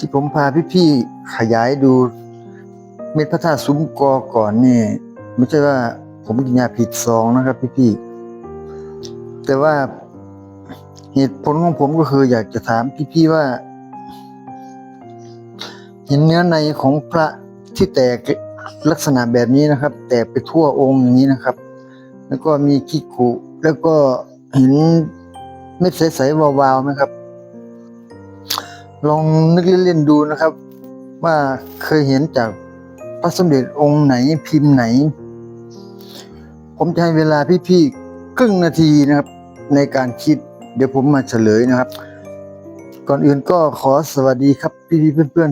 ที่ผมพาพี่ๆขยายดูเม็ดพระธาตุซุ้มกอก่อนเนี่ยไม่ใช่ว่าผมกินยาผิดซองนะครับ พี่ๆแต่ว่าเหตุผลของผมก็คืออยากจะถามพี่ๆว่า เห็นเนื้อในของพระที่แตกลักษณะแบบนี้นะครับ แตกไปทั่วองค์อย่างนี้นะครับ แล้วก็มีขี้ขุแล้วก็เห็นเม็ดใสๆวาวๆไหมครับ ลองนึกเล่นๆดูนะครับ ว่าเคยเห็นจากพระสมเด็จองค์ไหนพิมพ์ไหน ผมจะให้เวลาพี่ๆครึ่งนาทีนะครับ ในการคิด เดี๋ยวผมมาเฉลยนะครับ ก่อนอื่นก็ขอสวัสดีครับพี่ๆเพื่อน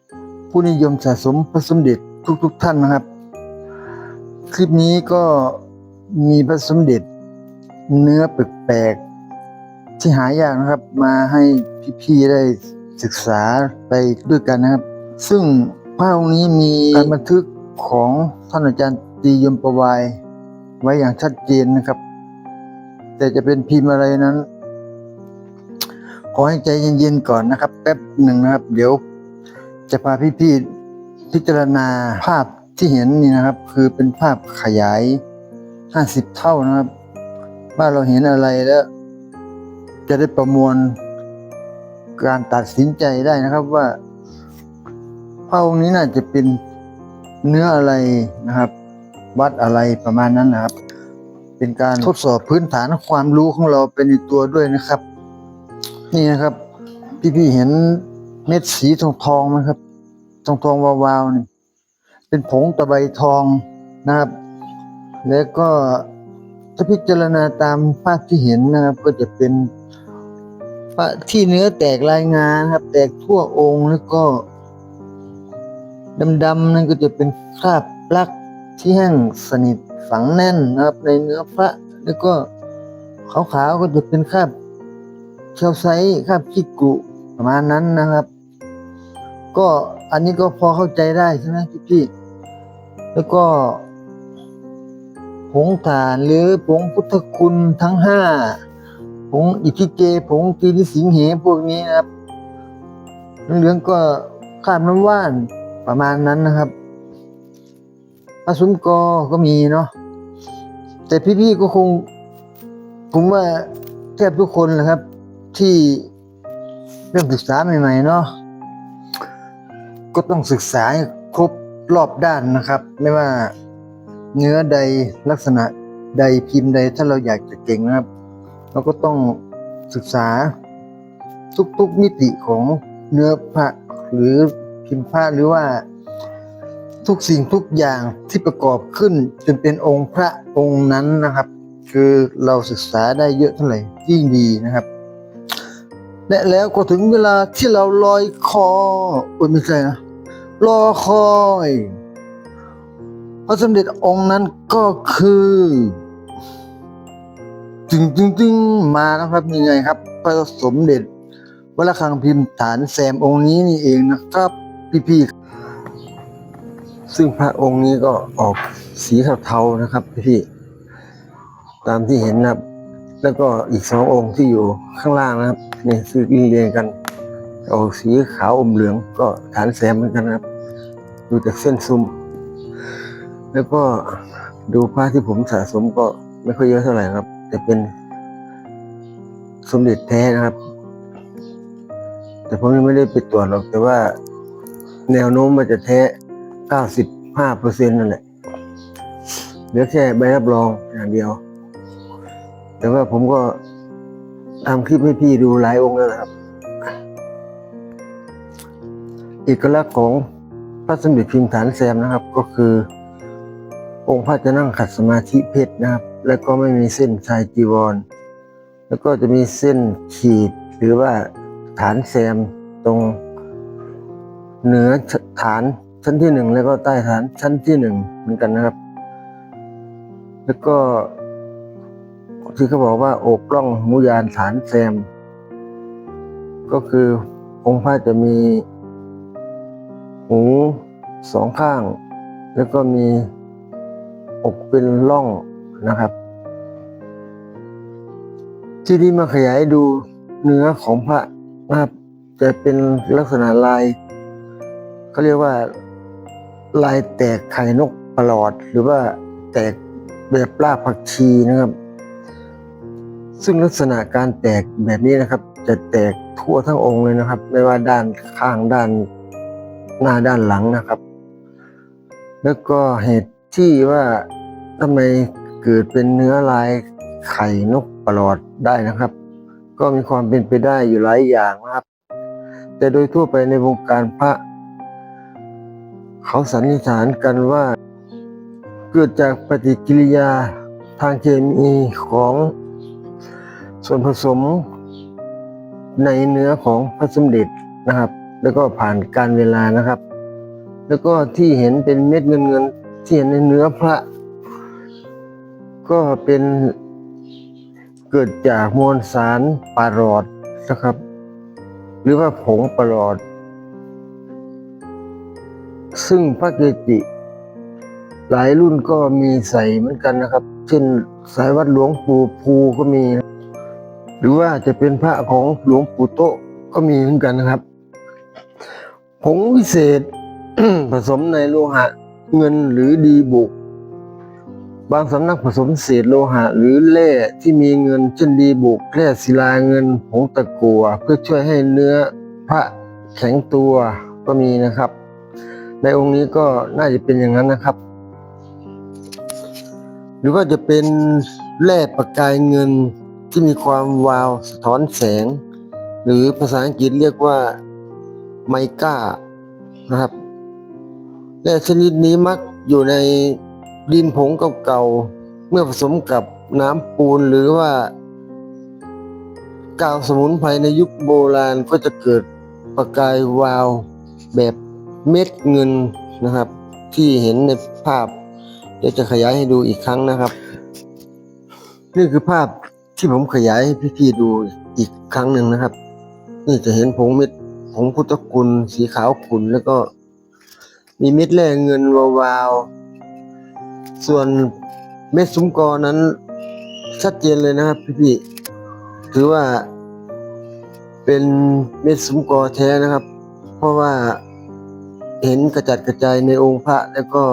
ๆ ผู้นิยมสะสมพระสมเด็จทุกๆท่านนะครับ คลิปนี้ก็มีพระสมเด็จเนื้อแปลกๆที่หายากนะครับ มาให้พี่ๆได้ ศึกษาไปด้วยกันนะครับ ซึ่งพระองค์นี้มีการบันทึกของท่านอาจารย์ตียมประวายไว้อย่างชัดเจนนะครับ แต่จะเป็นพิมพ์อะไรนั้น ขอให้ใจเย็นๆก่อนนะครับ แป๊บหนึ่งนะครับ เดี๋ยว จะพาพี่ๆพิจารณาภาพที่เห็นนี่นะครับ คือเป็นภาพขยาย 50 เท่านะครับ ว่าเราเห็นอะไรแล้ว จะได้ประมวล การตัดสินใจได้นะครับว่าพระองค์นี้น่าจะเป็นเนื้ออะไรนะครับ วัดอะไรประมาณนั้นนะครับ เป็นการทดสอบพื้นฐานความรู้ของเราเป็นตัวด้วยนะครับ นี่นะครับ พี่ๆเห็นเม็ดสีทองทองไหมครับทองทองๆวาวๆนี่เป็นผงตะไบทองนะครับ แล้วก็ถ้าพิจารณาตามภาพที่เห็นนะครับ ก็จะเป็น พระที่เนื้อแตกลายงานครับ แตกทั่วองค์แล้วก็ดำๆนั่นก็จะเป็นคราบปลักที่แห้งสนิทฝังแน่นนะครับ ในเนื้อพระแล้วก็ขาวๆก็จะเป็นคราบเชลไซคราบขี้กุประมาณนั้นนะครับ ก็อันนี้ก็พอเข้าใจได้ใช่ไหมพี่พี่ๆแล้วก็ผงฐานหรือผงพุทธคุณทั้งห้า ผงอิทิเกผงกีนิสิงเหพวกนี้นะครับเหลืองๆก็ข้ามน้ำว่านประมาณนั้นนะครับปลาสุมกอก็มีเนาะแต่พี่ๆก็คง ผมว่าแทบทุกคนแหละครับ ที่เริ่มศึกษาใหม่ๆเนาะก็ต้องศึกษาครบรอบด้านนะครับ ไม่ว่าเนื้อใดลักษณะใดพิมพ์ใดถ้าเราอยากจะเก่งนะครับ เราก็ต้องศึกษาทุกๆมิติของเนื้อพระหรือพิมพ์พระหรือว่าทุกสิ่งทุกอย่างที่ประกอบขึ้นจนเป็นองค์พระองค์นั้นนะครับ คือเราศึกษาได้เยอะเท่าไหร่ยิ่งดีนะครับ และแล้วก็ถึงเวลาที่เราลอยคอโอ้ยไม่ใช่นะรอคอยพระสมเด็จองค์นั้นก็คือ จึงจึงจึงมาแล้วครับยังไงครับพระสมเด็จวัดระฆังพิมพ์ฐานแซมองค์นี้นี่เองนะครับพี่ๆซึ่งพระองค์นี้ก็ออกสีเทาๆนะครับพี่ๆตามที่เห็นนะครับ แล้วก็อีกสององค์ที่อยู่ข้างล่างนะครับนี่คือเรียงกันออกสีขาวอมเหลืองก็ฐานแซมเหมือนกันนะครับ ดูจากเส้นซุ้มแล้วก็ดูผ้าที่ผมสะสมก็ไม่ค่อยเยอะเท่าไหร่ครับ แต่เป็นสมเด็จแท้นะครับ แต่ผมยังไม่ได้ไปตรวจหรอก แต่ว่าแนวโน้มมันจะแท้95เปอร์เซ็นต์นั่นแหละเหลือแค่ใบรับรองอย่างเดียว แต่ว่าผมก็ทำคลิปให้พี่ดูหลายองค์แล้วนะครับ เอกลักษณ์ของพระสมเด็จพิมพ์ฐานแซมนะครับ ก็คือ องค์พระจะนั่งขัดสมาธิเพชรนะครับ แล้วก็ไม่มีเส้นชายจีวร แล้วก็จะมีเส้นขีดหรือว่าฐานแซมตรง เหนือฐานชั้นที่หนึ่งแล้วก็ใต้ฐานชั้นที่หนึ่งเหมือนกันนะครับ แล้วก็ที่เขาบอกว่าโอบร่องมุยานฐานแซม ก็คือองค์พระจะมีหูสองข้าง แล้วก็มีอกเป็นร่อง นะครับ ที่นี้มาขยายดูเนื้อของพระนะครับ จะเป็นลักษณะลายเขาเรียกว่า ลายแตกไข่นกประหลอด หรือว่าแตกแบบรากผักชีนะครับ ซึ่งลักษณะการแตกแบบนี้นะครับ จะแตกทั่วทั้งองค์เลยนะครับ ไม่ว่าด้านข้างด้านหน้าด้านหลังนะครับ แล้วก็เหตุที่ว่าทำไม เกิดเป็นเนื้อลายไข่นกประหลอดได้นะครับ ก็มีความเป็นไปได้อยู่หลายอย่างนะครับ แต่โดยทั่วไปในวงการพระ เขาสันนิษฐานกันว่า เกิดจากปฏิกิริยาทางเคมีของส่วนผสมในเนื้อของพระสมเด็จนะครับ แล้วก็ผ่านการเวลานะครับ แล้วก็ที่เห็นเป็นเม็ดเงินเงินๆที่เห็นในเนื้อพระ ก็เป็นเกิดจากมวลสารปลาหลอดนะครับ หรือว่าผงปลาหลอด ซึ่งพระเกจิ หลายรุ่นก็มีใส่เหมือนกันนะครับ เช่นสายวัดหลวงปู่ภูก็มี หรือว่าจะเป็นพระของหลวงปู่โตก็มีเหมือนกันนะครับ ผงวิเศษผสมในโลหะเงินหรือดีบุก บางสำนักผสมเศษโลหะหรือแร่ที่มีเงินเช่นดีบุกแร่ศิลาเงินผงตะกัว เพื่อช่วยให้เนื้อพระแข็งตัวก็มีนะครับ ในองค์นี้ก็น่าจะเป็นอย่างนั้นนะครับ หรือว่าจะเป็นแร่ประกายเงินที่มีความวาวสะท้อนแสง หรือภาษาอังกฤษเรียกว่าไมก้านะครับแร่ชนิดนี้มักอยู่ใน ดินผงเก่าๆเมื่อผสมกับน้ำปูนหรือว่ากาวสมุนไพรในยุคโบราณก็จะเกิดประกายวาวแบบเม็ดเงินนะครับ ที่เห็นในภาพ เดี๋ยวจะขยายให้ดูอีกครั้งนะครับ นี่คือภาพที่ผมขยายให้พี่ๆดูอีกครั้งหนึ่งนะครับ นี่จะเห็นผงเม็ดผงพุทธคุณสีขาวขุ่นแล้วก็มีเม็ดแร่เงินวาวๆ ส่วนเม็ดซุ้มกอนั้น ชัดเจนเลยนะครับพี่ๆถือว่า เป็นเม็ดซุ้มกอแท้นะครับ เพราะว่าเห็นกระจัดกระจายในองค์พระแล้วก็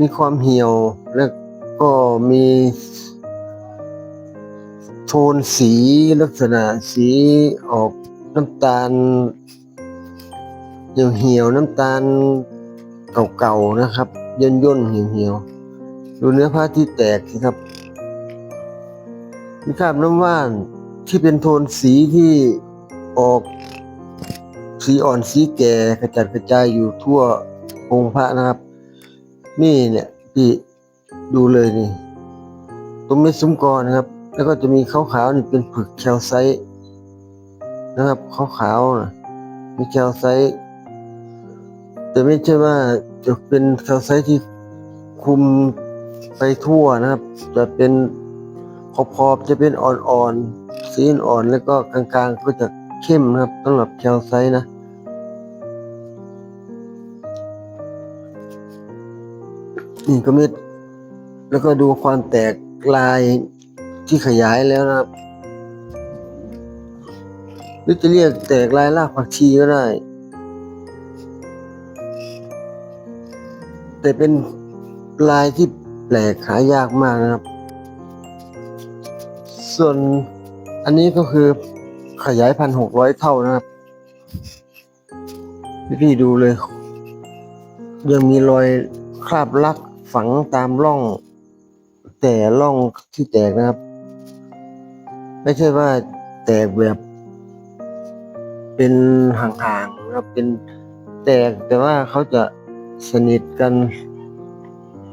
มีความเหี่ยวแล้วก็มีโทนสีลักษณะสีออกน้ำตาลเหี่ยวเหี่ยวน้ำตาลเก่าๆนะครับ ย่นย่นเหี่ยวเหี่ยว ดูเนื้อผ้าที่แตกสิครับ มีคราบน้ำว่านที่เป็นโทนสีที่ออกสีอ่อนสีแก่กระจัดกระจายอยู่ทั่วองค์พระนะครับ นี่เนี่ยพี่ดูเลยนี่ ตรงเม็ดซุ้มกอนะครับ แล้วก็จะมีขาวๆนี่เป็นผึกแคลไซต์นะครับขาวๆนะมีแคลไซต์แต่ไม่ใช่ว่าจะเป็นแคลไซต์ที่คุม ไปทั่วนะครับ จะเป็นขอบๆจะเป็นอ่อนๆสีอ่อนแล้วก็กลางๆก็จะเข้มนะครับสำหรับแคลไซต์นะนี่ก็เม็ดแล้วก็ดูความแตกลายที่ขยายแล้วนะครับหรือจะเรียกแตกลายรากผักชีก็ได้ แต่เป็นลายที่ แปลกหายากมากนะครับ ส่วนอันนี้ก็คือขยายพันหกร้อยเท่านะครับพี่ดูเลย ยังมีรอยคราบลักฝังตามร่อง แต่ร่องที่แตกนะครับ ไม่ใช่ว่าแตกแบบ เป็นห่างๆนะครับเป็นแตกแต่ว่าเขาจะสนิทกัน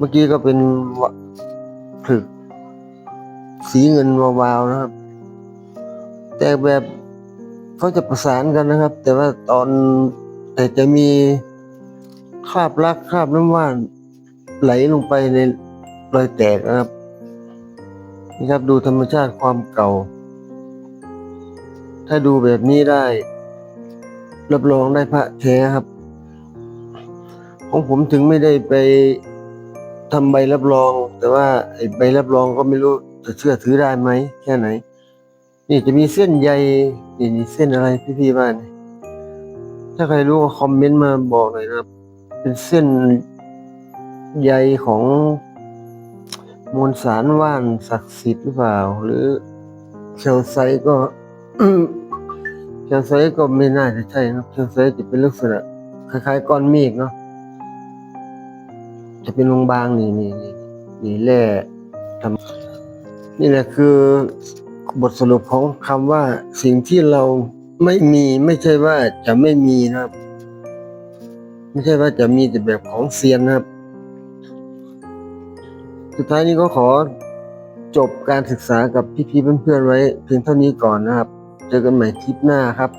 มื่อกี้ก็เป็นวะผึก สีเงินวาวๆนะครับ แตกแบบเขาจะประสานกันนะครับ แต่ว่าตอนแต่จะมีคราบลักคราบน้ำว่านไหลลงไปในรอยแตกนะครับ นี่ครับดูธรรมชาติความเก่า ถ้าดูแบบนี้ได้ รับรองได้พระแท้ครับ ของผมถึงไม่ได้ไป ทำใบรับรอง แต่ว่าไอ้ใบรับรองก็ไม่รู้จะเชื่อถือได้ไหมแค่ไหน นี่จะมีเส้นใยนี่นี่เส้นอะไรพี่ๆบ้านถ้าใครรู้ก็คอมเมนต์มาบอกหน่อยนะครับ เป็นเส้นใยของมวลสารว่านศักดิ์สิทธิ์หรือเปล่า หรือแคลไซก็แคลไซก็ไม่น่าจะใช่นะครับแคลไซจะเป็นลักษณะคล้ายๆก้อนเมฆเนาะ จะเป็นบางๆนี่นี่นี่นี่แร่ทำนี่แหละคือบทสรุปของคำว่าสิ่งที่เราไม่มีไม่ใช่ว่าจะไม่มีนะครับ ไม่ใช่ว่าจะมีแต่แบบของเซียนนะครับ สุดท้ายนี้ก็ขอจบการศึกษากับพี่ๆเพื่อนๆไว้เพียงเท่านี้ก่อนนะครับ เจอกันใหม่คลิปหน้าครับ